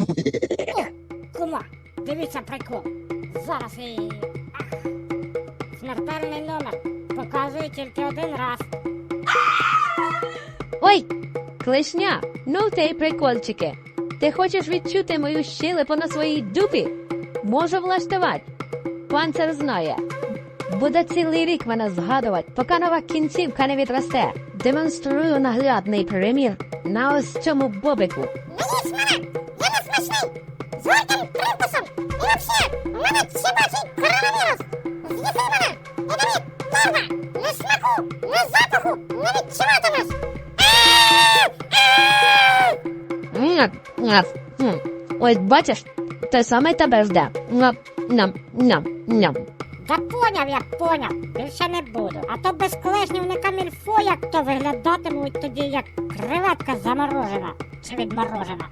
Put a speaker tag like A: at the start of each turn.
A: О, кума, дивіться прикол. Зараз і. Ах. Смертельний номер. Показує тільки один раз.
B: Ой, клешня, ну ти й прикольчики. Ти хочеш відчути мою щелепу на своїй дупі? Можу влаштувати. Панцир знає. Буде цілий рік мене згадувати, поки нова кінцівка не відросте. Демонструю наглядний примір на ось цьому бобику.
C: Я не смачний! З горьким привкусом! І вообще, мене чебачий коронавірус! З'їси мене! Едеміт, торба! Не смаку, не запаху, не відчуватимеш!
B: Ням, ням, м. Ось бачиш, те саме тебе жде. Ням, ням, ням, ням.
A: Та поняв, я поняв. Більше не буду. А то без клешнів не камільфо, як то виглядатимуть тоді, як креветка заморожена чи відморожена.